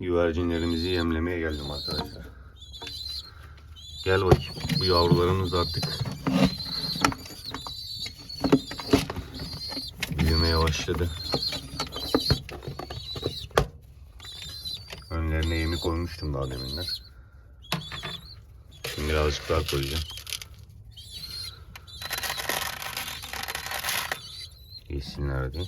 güvercinlerimizi yemlemeye geldim arkadaşlar. Gel bakayım. Bu yavrularımız artık büyümeye başladı. Önlerine yemi koymuştum daha deminler. Şimdi birazcık daha koyacağım. Yesinler diye.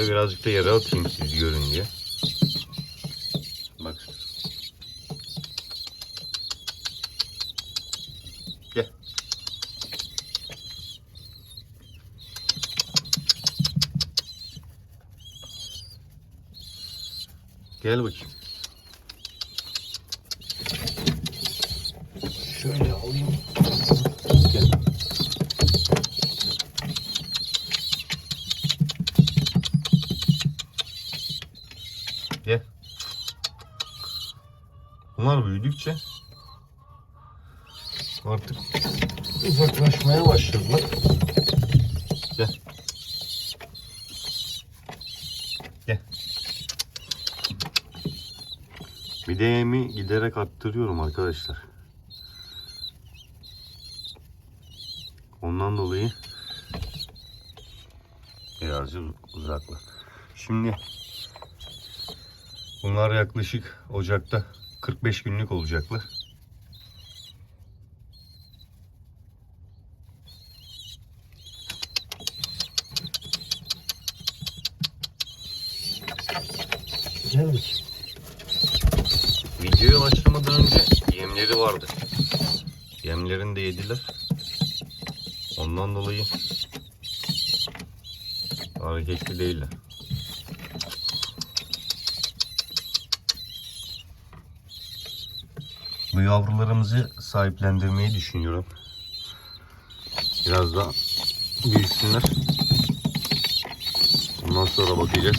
Şöyle birazcık da yere atayım siz görün diye. Bak. Gel. Gel bakayım. Şöyle alayım. Gel. Gel. Bunlar büyüdükçe artık uzaklaşmaya başladılar. Gel. Gel. Yemi giderek arttırıyorum arkadaşlar. Ondan dolayı birazcık uzakla. Şimdi bunlar yaklaşık Ocak'ta 45 günlük olacaklar. Gel bakayım. Videoya başlamadan önce yemleri vardı. Yemlerini de yediler. Ondan dolayı hareketli değiller. Bu yavrularımızı sahiplendirmeyi düşünüyorum. Biraz daha büyüsünler. Ondan sonra bakacağız.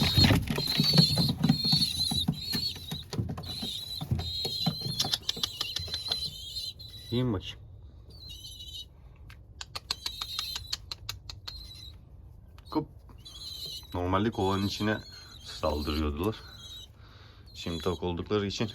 Yiyin bakayım. Kup. Normalde kovanın içine saldırıyordular. Şimdi tok oldukları için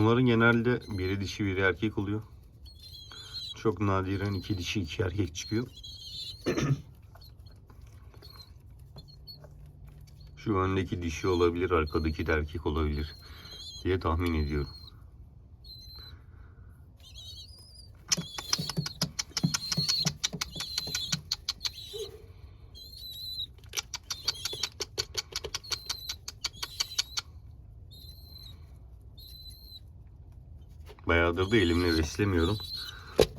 Bunların genelde biri dişi biri erkek oluyor. Çok nadiren iki dişi iki erkek çıkıyor. Şu öndeki dişi olabilir, arkadaki de erkek olabilir diye tahmin ediyorum. Bayağıdır da elimle beslemiyorum.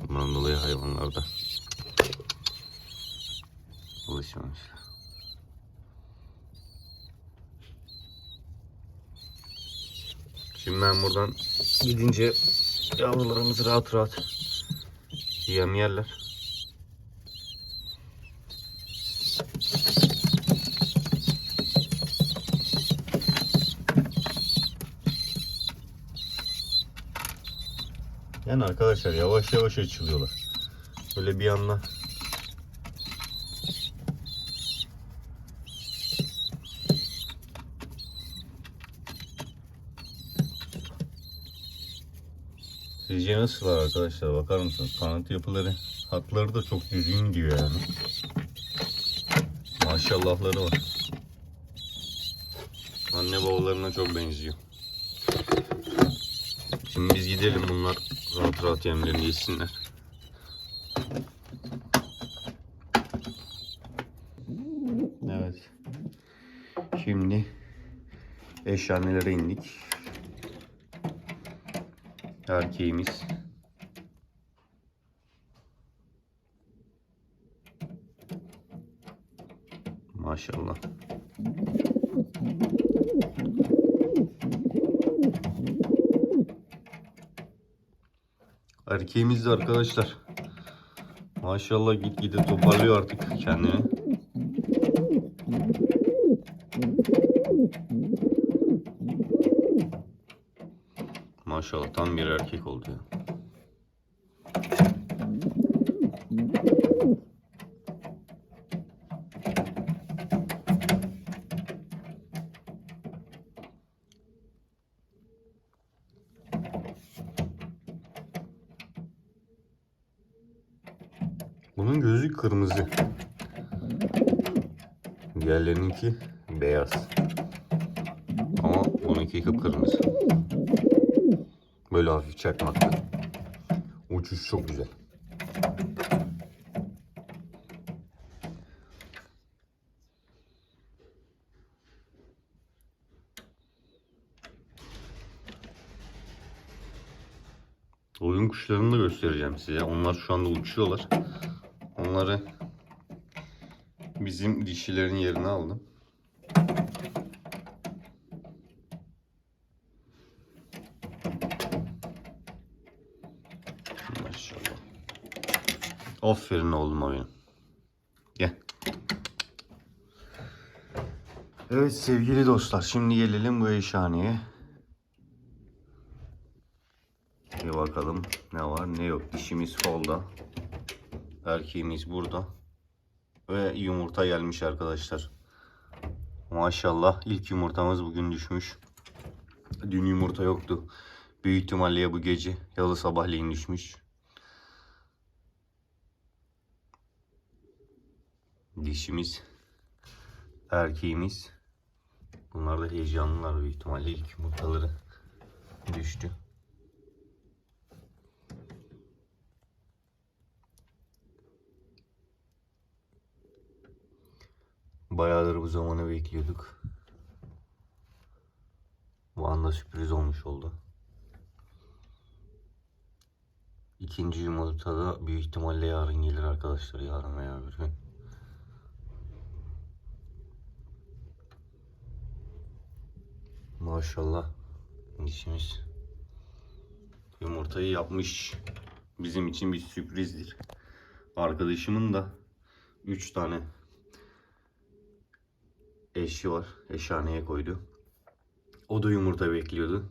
Bundan dolayı hayvanlar da alışmamışlar. Şimdi ben buradan gidince yavrularımız rahat rahat yem yerler. Yani arkadaşlar yavaş yavaş açılıyorlar. Böyle bir anda Sizce nasıllar arkadaşlar bakar mısınız? Kanat yapıları, hatları da çok düzgün gibi yani. Maşallahları var. Anne babalarına çok benziyor. Şimdi biz gidelim bunlar rahat rahat yemlerini yesinler. Evet. Şimdi eşyanelere indik. Erkeğimiz. Maşallah. Erkeğimiz de arkadaşlar. Maşallah gitgide toparlıyor artık kendini. Maşallah tam bir erkek oldu ya. Gözü kırmızı. Diğerlerininki beyaz. Ama bununki kıpkırmızı. Böyle hafif çakmaklı. Uçuş çok güzel. Oyun kuşlarını da göstereceğim size. Onlar şu anda uçuyorlar. Onları bizim dişilerin yerine aldım. Maşallah. Aferin oğlum benim. Gel. Evet sevgili dostlar şimdi gelelim bu eşhaneye. Bir bakalım ne var ne yok. Dişimiz solda. Erkeğimiz burada. Ve yumurta gelmiş arkadaşlar. Maşallah ilk yumurtamız bugün düşmüş. Dün yumurta yoktu. Büyük ihtimalle ya bu gece ya da sabahleyin düşmüş. Dişimiz, erkeğimiz. Bunlar da heyecanlılar büyük ihtimalle ilk yumurtaları düştü. Bayağıdır bu zamanı bekliyorduk. Bu anda sürpriz olmuş oldu. İkinci yumurta da büyük ihtimalle yarın gelir arkadaşlar. Yarın veya öbür gün. Maşallah. Dişimiz yumurtayı yapmış. Bizim için bir sürprizdir. Arkadaşımın da 3 tane eşi var. Eşhaneye koydu. O da yumurta bekliyordu.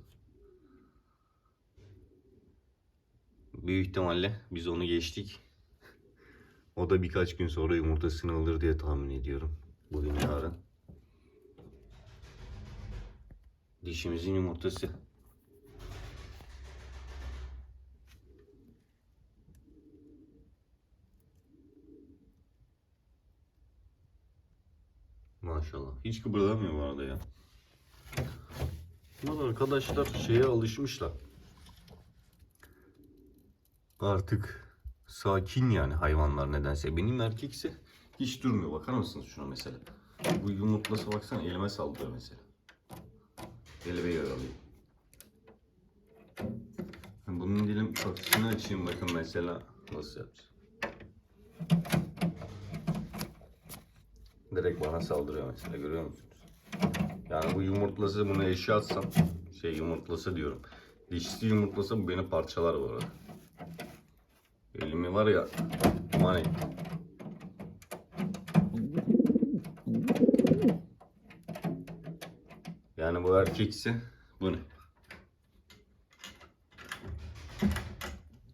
Büyük ihtimalle biz onu geçtik. O da birkaç gün sonra yumurtasını alır diye tahmin ediyorum. Bugün yarın. Dişimizin yumurtası. Maşallah. Hiç kıpırdamıyor bu arada ya. Bunlar arkadaşlar şeye alışmışlar. Artık sakin yani hayvanlar nedense. Benim erkekse hiç durmuyor. Bakar mısınız şuna mesela? Bu yumurtlasa baksana elime saldırıyor mesela. Elime yaralıyor. Bunun dilim kapısını açayım bakın mesela nasıl yapacağız. Direkt bana saldırıyor mesela görüyor musunuz? Yani bu yumurtlası bunu eşya atsam şey yumurtlası diyorum. Dişisi yumurtlasa bu beni parçalar bu arada. Elimi var ya aman. Yani bu erkekse bu ne?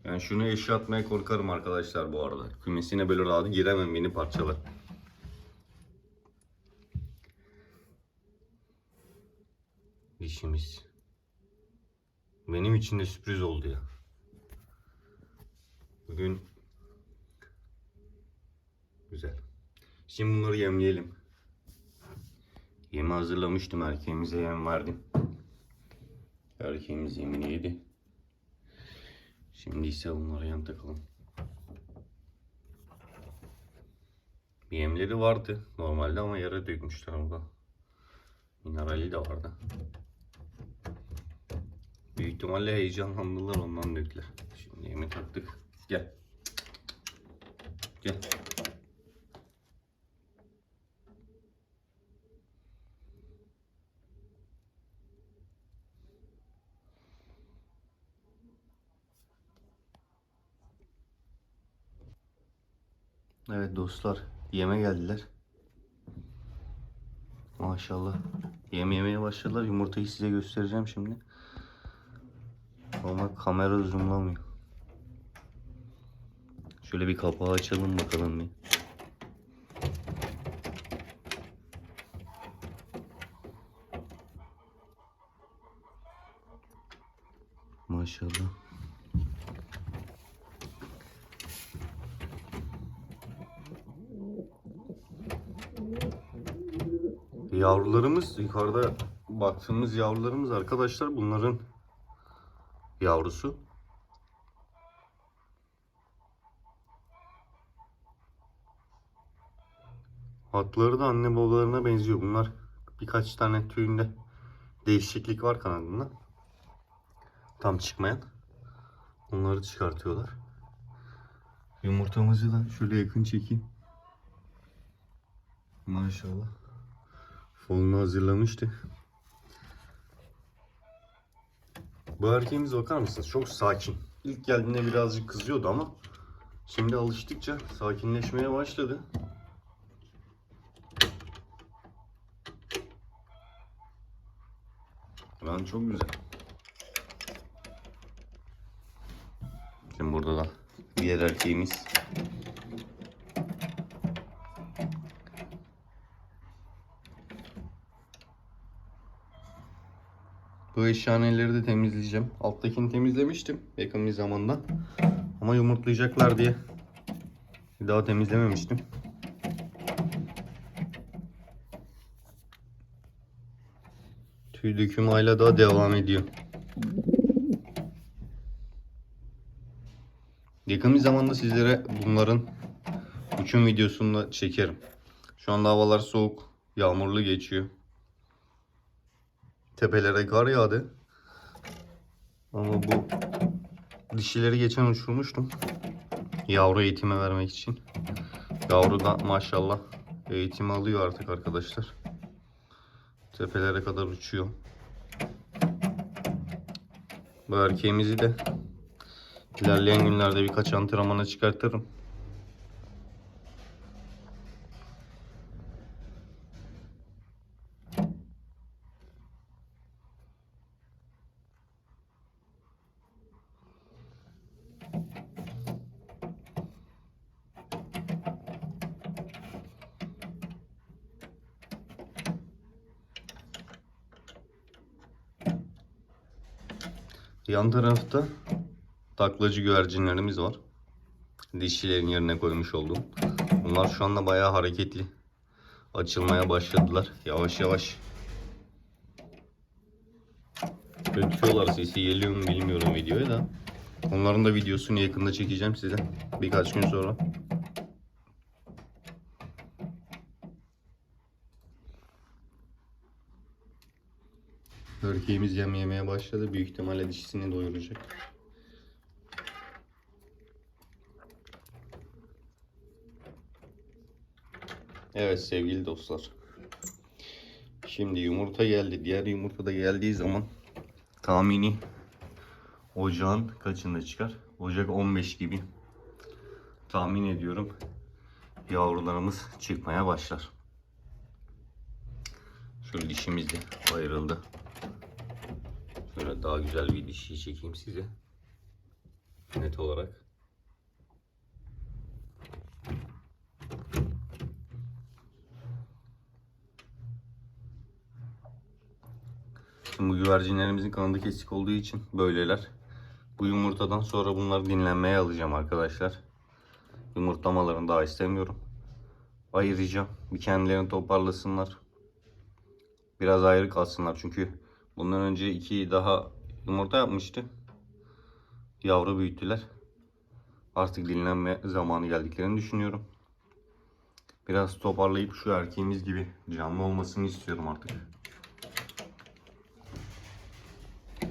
Yani şunu eşya atmaya korkarım arkadaşlar bu arada. Kümesine böyle rahat giremem beni parçalar. Dişimiz. Benim için de sürpriz oldu ya. Bugün güzel. Şimdi bunları yemleyelim. Yemi hazırlamıştım. Erkeğimize yem verdim. Erkeğimiz yemini yedi. Şimdi ise bunlara yem takalım. Yemleri vardı normalde ama yere dökmüşler burada. Minerali de vardı. Büyük ihtimalle heyecanlandılar ondan döktüler. Şimdi yemi taktık. Gel. Gel. Evet dostlar yeme geldiler. Maşallah. Yem yemeye başladılar. Yumurtayı size göstereceğim şimdi. Ama kamera zoomlamıyor. Şöyle bir kapağı açalım bakalım bir. Maşallah. Yavrularımız yukarıda baktığımız yavrularımız arkadaşlar bunların yavrusu. Hatları da anne babalarına benziyor. Bunlar birkaç tane tüyünde değişiklik var kanadında. Tam çıkmayan. Onları çıkartıyorlar. Yumurtamızı da şöyle yakın çekeyim. Maşallah. Fonunu hazırlamıştı. Bu erkeğimiz bakar mısınız? Çok sakin. İlk geldiğinde birazcık kızıyordu ama şimdi alıştıkça sakinleşmeye başladı. Lan çok güzel. Şimdi burada da diğer erkeğimiz. Bu eşyaneleri de temizleyeceğim. Alttakini temizlemiştim yakın bir zamanda. Ama yumurtlayacaklar diye daha temizlememiştim. Tüy dökümü hala daha devam ediyor. Yakın bir zamanda sizlere bunların uçum videosunu da çekerim. Şu anda havalar soğuk, yağmurlu geçiyor. Tepelere kar yağdı. Ama bu dişileri geçen uçurmuştum. Yavru eğitime vermek için. Yavru da maşallah eğitim alıyor artık arkadaşlar. Tepelere kadar uçuyor. Bu erkeğimizi de ilerleyen günlerde birkaç antrenmana çıkartırım. Yan tarafta taklacı güvercinlerimiz var. Dişilerin yerine koymuş olduğum. Bunlar şu anda bayağı hareketli. Açılmaya başladılar. Yavaş yavaş. Ötüyorlar sesi geliyor mu bilmiyorum videoya da. Onların da videosunu yakında çekeceğim size. Birkaç gün sonra. Erkeğimiz yem yemeye başladı. Büyük ihtimalle dişisini doyuracak. Evet sevgili dostlar. Şimdi yumurta geldi. Diğer yumurta da geldiği zaman tahmini ocağın kaçında çıkar? Ocak 15 gibi tahmin ediyorum. Yavrularımız çıkmaya başlar. Şöyle dişimiz de ayrıldı. Şöyle daha güzel bir dişi çekeyim size. Net olarak. Şimdi bu güvercinlerimizin kanadı kesik olduğu için böyleler. Bu yumurtadan sonra bunları dinlenmeye alacağım arkadaşlar. Yumurtlamalarını daha istemiyorum. Ayıracağım. Bir kendilerini toparlasınlar. Biraz ayrı kalsınlar çünkü bundan önce iki daha yumurta yapmıştı. Yavru büyüttüler. Artık dinlenme zamanı geldiklerini düşünüyorum. Biraz toparlayıp şu erkeğimiz gibi canlı olmasını istiyorum artık.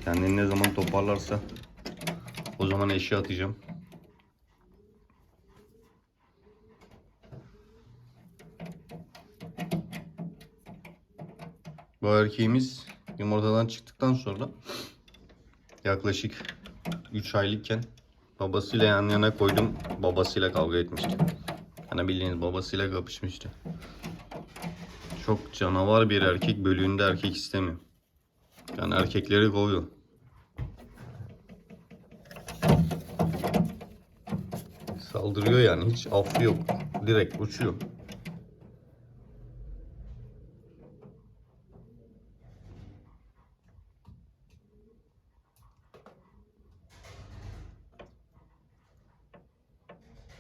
Kendini ne zaman toparlarsa o zaman eşya atacağım. Bu erkeğimiz yumurtadan çıktıktan sonra yaklaşık 3 aylıkken babasıyla yan yana koydum. Babasıyla kavga etmişti. Yani bildiğiniz babasıyla kapışmıştı. Çok canavar bir erkek bölüğünde erkek istemiyor. Yani erkekleri kovuyor. Saldırıyor yani hiç affı yok. Direkt uçuyor.